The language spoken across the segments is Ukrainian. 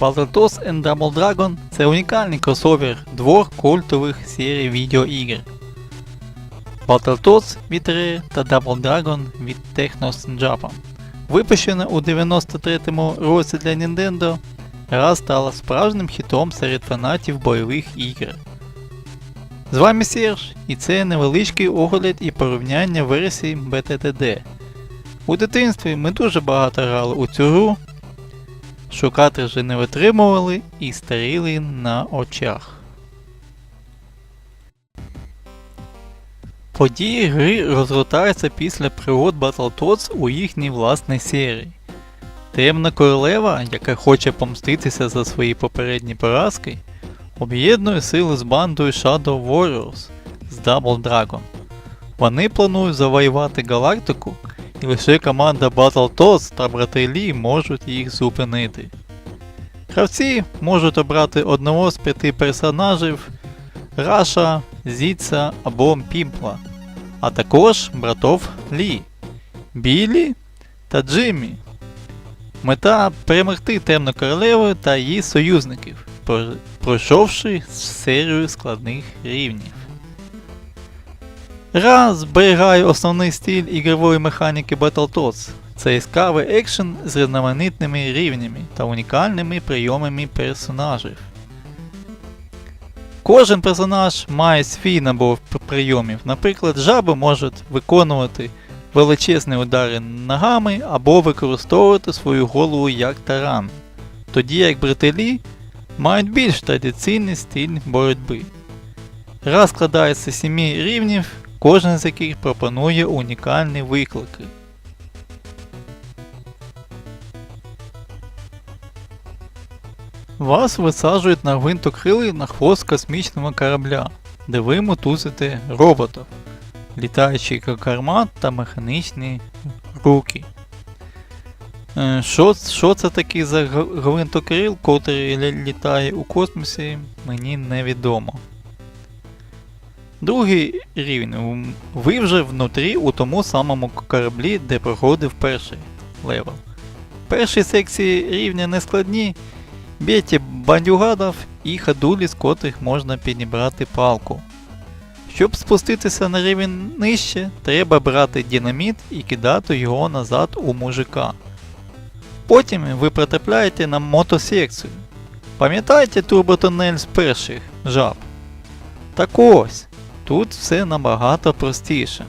Battletoads and Double Dragon це унікальний кросовер двох культових серій відеоігр. Battletoads від Rare та Double Dragon від Technos Japan. Випущена у 93-му році для Nintendo, гра стала справжнім хітом серед фанатів бойових ігор. З вами Серж, і це невеличкий огляд і порівняння версій BTTD. У дитинстві ми дуже багато грали у цю гру, що картриджі не витримували і старіли на очах. Події гри розгортаються після пригод Battletoads у їхній власній серії. Темна королева, яка хоче помститися за свої попередні поразки, об'єднує сили з бандою Shadow Warriors з Double Dragon. Вони планують завоювати галактику, і лише команда Battletoads та брати Лі можуть їх зупинити. Гравці можуть обрати одного з п'яти персонажів Раша, Зіца або Пімпла, а також братов Лі, Білі та Джиммі. Мета перемогти темну королеву та її союзників, пройшовши серію складних рівнів. Гра зберігає основний стиль ігрової механіки Battletoads. Це яскравий екшен з різноманітними рівнями та унікальними прийомами персонажів. Кожен персонаж має свій набор прийомів. Наприклад, жаби можуть виконувати величезні удари ногами або використовувати свою голову як таран. Тоді як бретелі мають більш традиційний стиль боротьби. Гра складається з 7 рівнів, кожен з яких пропонує унікальні виклики. Вас висаджують на гвинтокрили на хвост космічного корабля, де ви мотузите роботів, літаючий кармат та механічні руки. Е, Що, що це такий за гвинтокрил, котрий літає у космосі, мені невідомо. Другий рівень. Ви вже внутрі у тому самому кораблі, де проходив перший левел. Перші секції рівня не складні. Б'єте бандюгадів і ходулі, з котрих можна підібрати палку. Щоб спуститися на рівень нижче, треба брати динаміт і кидати його назад у мужика. Потім ви потрапляєте на мотосекцію. Пам'ятаєте турботунель з перших жаб? Так ось, тут все набагато простіше.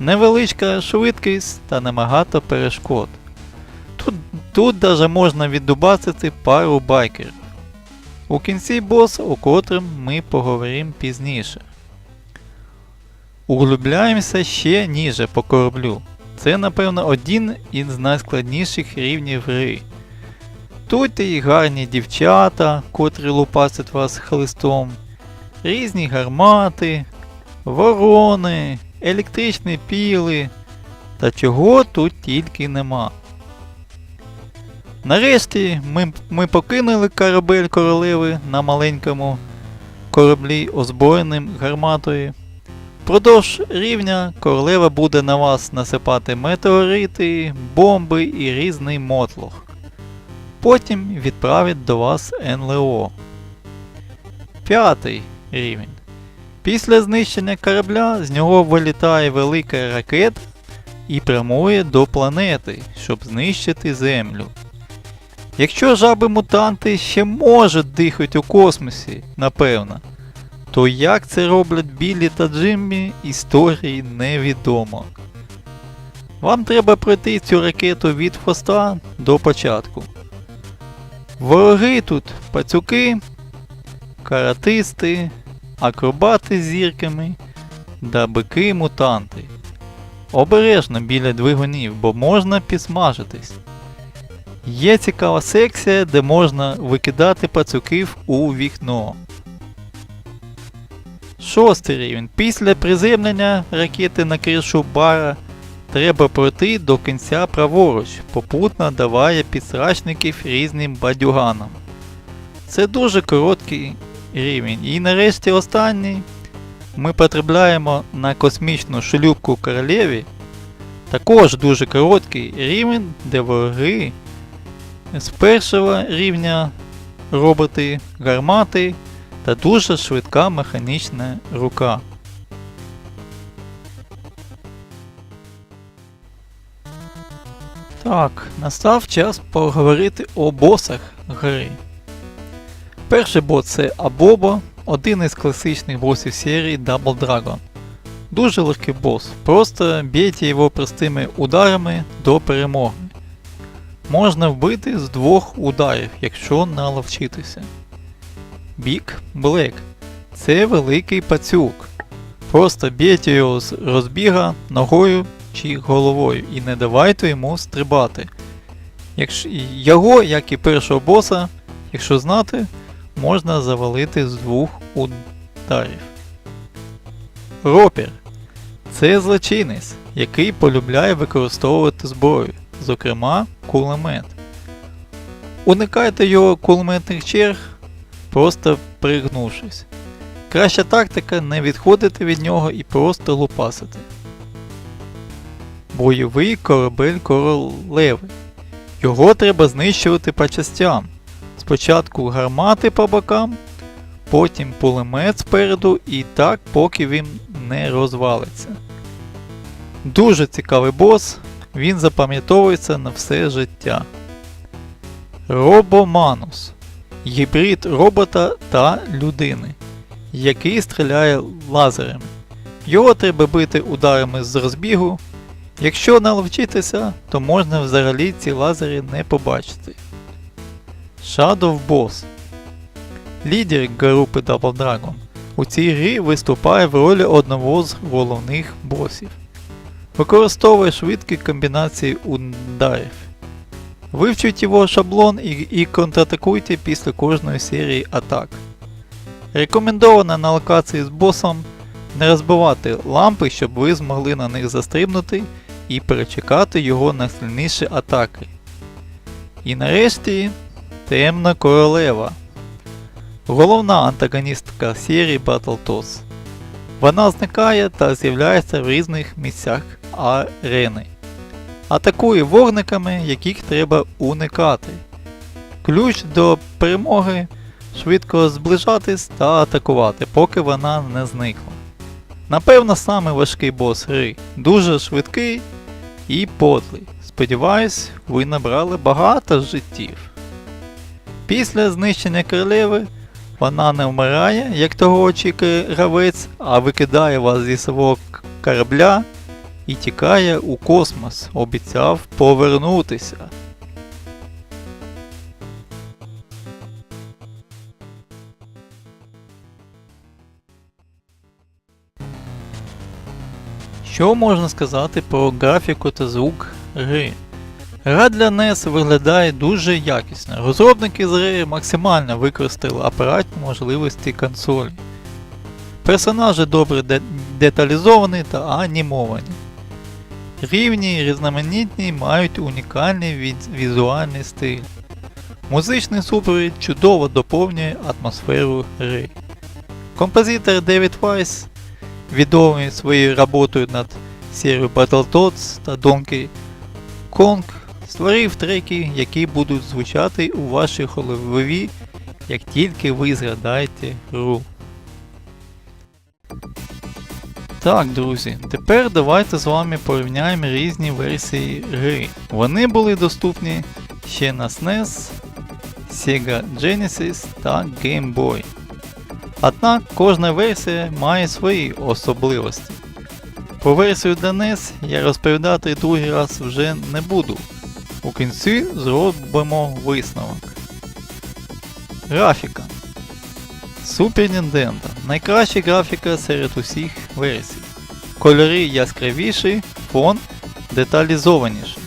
Невеличка швидкість та небагато перешкод. Тут, тут даже можна віддубасити пару байкерів. У кінці бос, у котрим ми поговоримо пізніше. Углубляємося ще ніже по кораблю. Це, напевно, один із найскладніших рівнів гри. Тут і гарні дівчата, котрі лупасять вас хлистом, різні гармати, ворони, електричні піли та чого тут тільки нема. Нарешті ми, ми покинули корабель королеви на маленькому кораблі, озброєним гарматою. Впродовж рівня королева буде на вас насипати метеорити, бомби і різний мотлох. Потім відправить до вас НЛО. П'ятий рівень. Після знищення корабля з нього вилітає велика ракета і прямує до планети, щоб знищити Землю. Якщо жаби-мутанти ще можуть дихати у космосі, напевно, то як це роблять Біллі та Джиммі, історії невідомо. Вам треба пройти цю ракету від хвоста до початку. Вороги тут пацюки, каратисти, акробати з зірками да бики-мутанти. Обережно біля двигунів, бо можна підсмажитись. Є цікава секція, де можна викидати пацюків у вікно. Шостий рівень. Після приземлення ракети на кришу бара треба пройти до кінця праворуч, попутно даває підсрачників різним бадюганам. Це дуже короткий рівень. І нарешті останній ми потрапляємо на космічну шлюпку королеві. Також дуже короткий рівень, де вороги з першого рівня роботи, гармати та дуже швидка механічна рука. Так, настав час поговорити о босах гри. Перший бос це Абобо, один із класичних босів серії Double Dragon. Дуже легкий бос, просто бійте його простими ударами до перемоги. Можна вбити з двох ударів, якщо наловчитися. Бік Блек це великий пацюк. Просто б'єте його з розбіга ногою чи головою і не давайте йому стрибати. Якщо, його, як і першого боса, якщо знати, можна завалити з двох ударів. Ропір це злочинець, який полюбляє використовувати зброю, зокрема кулемет. Уникайте його кулеметних черг, просто пригнувшись. Краща тактика не відходити від нього і просто лупасити. Бойовий корабель королеви. Його треба знищувати по частям. Спочатку гармати по бокам, потім пулемет спереду і так, поки він не розвалиться. Дуже цікавий бос, він запам'ятовується на все життя. Робоманус гібрид робота та людини, який стріляє лазерами. Його треба бити ударами з розбігу. Якщо наловчитися, то можна взагалі ці лазери не побачити. Shadow Boss Лідер групи Double Dragon у цій грі виступає в ролі одного з головних босів. Використовує швидкі комбінації ударів. Вивчіть його шаблон і, і контратакуйте після кожної серії атак. Рекомендовано на локації з босом не розбивати лампи, щоб ви змогли на них застрибнути і перечекати його найсильніші атаки. І нарешті Темна королева. Головна антагоністка серії Battletoads. Вона зникає та з'являється в різних місцях арени. Атакує вогниками, яких треба уникати. Ключ до перемоги швидко зближатись та атакувати, поки вона не зникла. Напевно, саме важкий бос гри, дуже швидкий і подлий. Сподіваюсь, ви набрали багато життів. Після знищення королеви вона не вмирає, як того очікує гравець, а викидає вас зі свого корабля і тікає у космос, обіцяв повернутися. Що можна сказати про графіку та звук гри? Гра для NES виглядає дуже якісно. Розробники з гри максимально використали апаратні можливості консолі. Персонажі добре де- деталізовані та анімовані. Рівні різноманітні мають унікальний віз- візуальний стиль. Музичний супровід чудово доповнює атмосферу гри. Композитор Девід Вайс, відомий своєю роботою над серією Battletoads та Donkey Kong, створив треки, які будуть звучати у вашій голові, як тільки ви згадаєте гру. Так, друзі, тепер давайте з вами порівняємо різні версії гри. Вони були доступні ще на SNES, Sega Genesis та Game Boy. Однак кожна версія має свої особливості. Про версію для NES я розповідати другий раз вже не буду. У кінці зробимо висновок. Графіка. Super Nintendo. Найкраща графіка серед усіх версій. Кольори яскравіші, фон деталізованіший,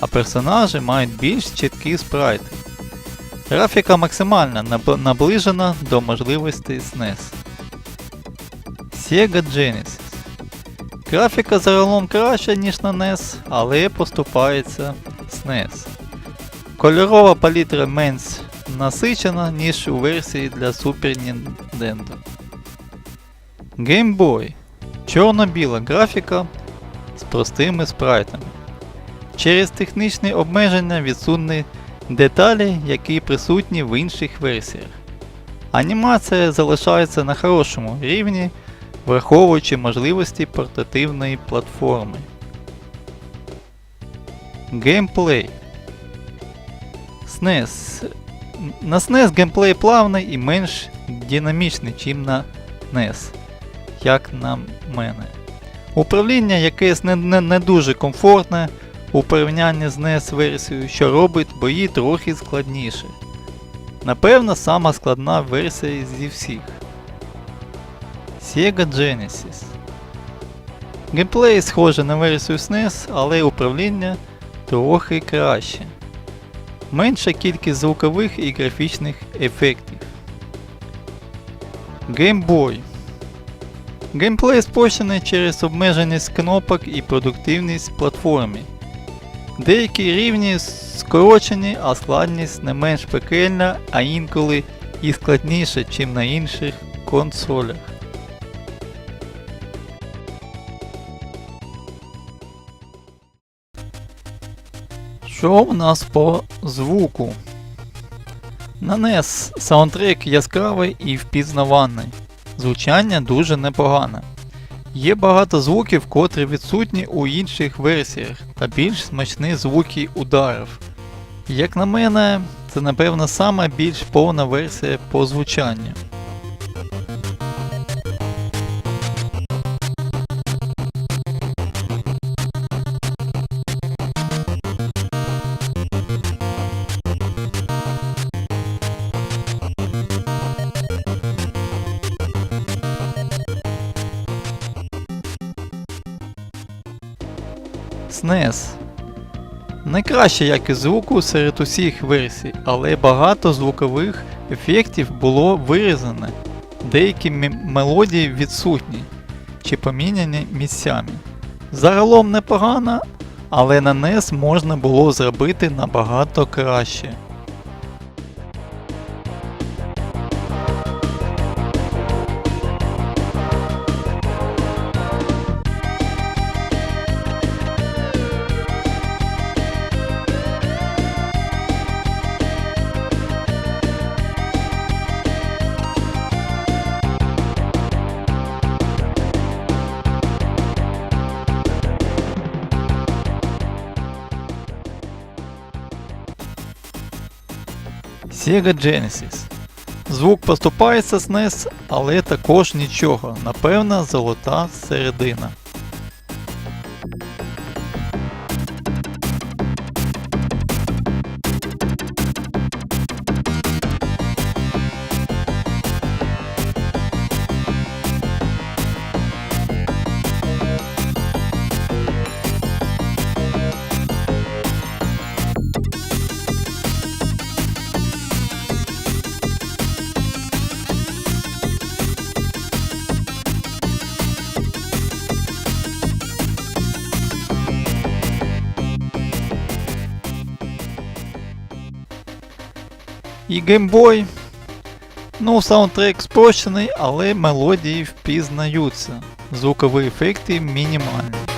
а персонажі мають більш чіткі спрайти. Графіка максимально наближена до можливостей SNES. Sega Genesis. Графіка загалом краща, ніж на NES, але поступається SNES. Кольорова палітра менш насичена, ніж у версії для Super Nintendo. Game Boy. Чорно-біла графіка з простими спрайтами. Через технічні обмеження відсутні деталі, які присутні в інших версіях. Анімація залишається на хорошому рівні, враховуючи можливості портативної платформи. Геймплей. SNES. На SNES геймплей плавний і менш динамічний, ніж на NES, як на мене. Управління якесь не, не, не дуже комфортне у порівнянні з NES версією, що робить бої трохи складніше. Напевно, сама складна версія зі всіх. Sega Genesis. Геймплей схожий на версію SNES, але управління трохи краще. Менша кількість звукових і графічних ефектів. Boy. Геймплей спрощений через обмеженість кнопок і продуктивність в платформі. Деякі рівні скорочені, а складність не менш пекельна, а інколи і складніша, ніж на інших консолях. Що в нас по звуку? На NES саундтрек яскравий і впізнаваний. Звучання дуже непогане. Є багато звуків, котрі відсутні у інших версіях, та більш смачні звуки ударів. Як на мене, це напевно сама більш повна версія по звучанню. SNES. Найкраща якість звуку серед усіх версій, але багато звукових ефектів було вирізане. Деякі мелодії відсутні чи поміняні місцями. Загалом непогано, але на NES можна було зробити набагато краще. Sega Genesis. Звук поступається з NES, але також нічого. Напевно, золота середина. І Boy. Ну, саундтрек спрощений, але мелодії впізнаються. Звукові ефекти мінімальні.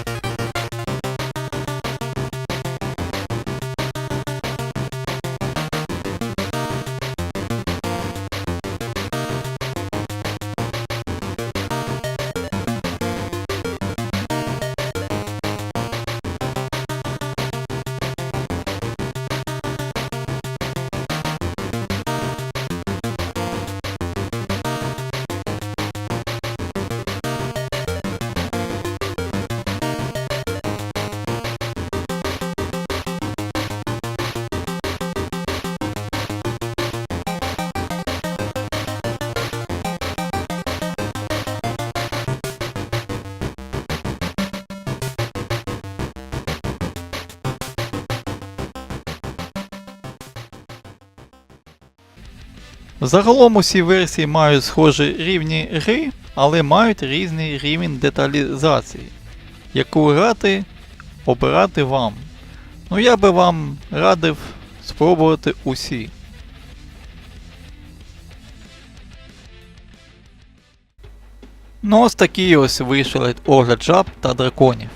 Загалом усі версії мають схожі рівні гри, але мають різний рівень деталізації, яку грати обирати вам. Ну я би вам радив спробувати усі. Ну ось такий ось вийшов огляд жаб та драконів.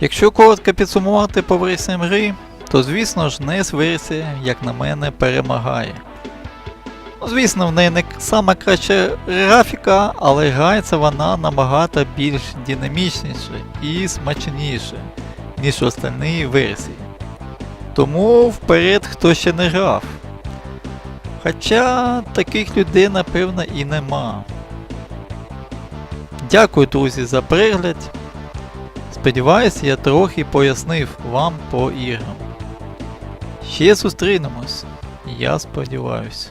Якщо коротко підсумувати по версіям гри, то звісно ж NES версія, як на мене, перемагає. Ну, звісно, в неї не сама краща графіка, але грається вона набагато більш динамічніше і смачніше, ніж остальні версії. Тому вперед хто ще не грав. Хоча таких людей напевно і нема. Дякую, друзі, за перегляд. Сподіваюсь, я трохи пояснив вам по іграм. Ще зустрінемось. Я сподіваюсь.